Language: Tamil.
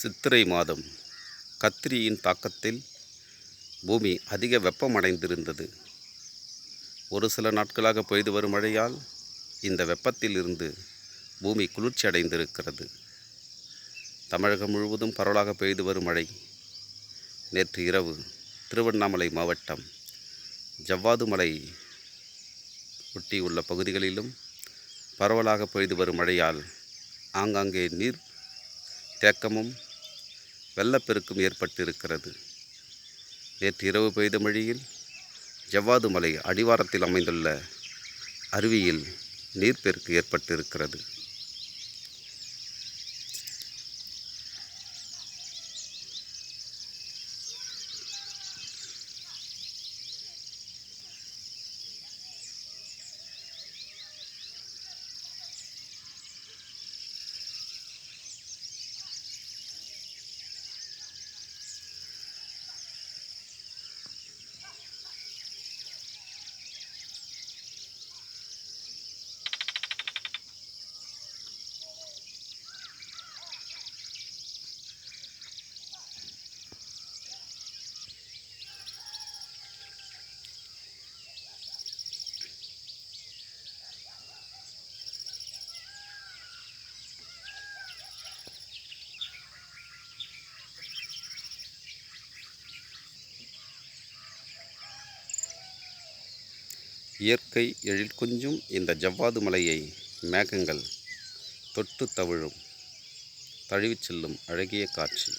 சித்திரை மாதம். கத்திரியின் தாக்கத்தில் பூமி அதிக வெப்பமடைந்திருந்தது. ஒரு சில நாட்களாக பெய்து வரும் மழையால் இந்த வெப்பத்தில் இருந்து பூமி குளிர்ச்சி அடைந்திருக்கிறது தமிழகம் முழுவதும் பரவலாக பெய்து வரும் மழை. நேற்று இரவு திருவண்ணாமலை மாவட்டம் ஜவ்வாது மலை ஒட்டியுள்ள பகுதிகளிலும் பரவலாக பெய்து வரும் மழையால் ஆங்காங்கே நீர் தேக்கமும் வெள்ளப்பெருக்கும் ஏற்பட்டிருக்கிறது. நேற்று இரவு பெய்த மழையில் ஜவ்வாது மலை அடிவாரத்தில் அமைந்துள்ள அருவியில் நீர்ப்பெருக்கு ஏற்பட்டிருக்கிறது. இயற்கை எழில் கொஞ்சும் இந்த ஜவ்வாது மலையை மேகங்கள் தொட்டு தவிழும் தழுவிச் செல்லும் அழகிய காட்சி.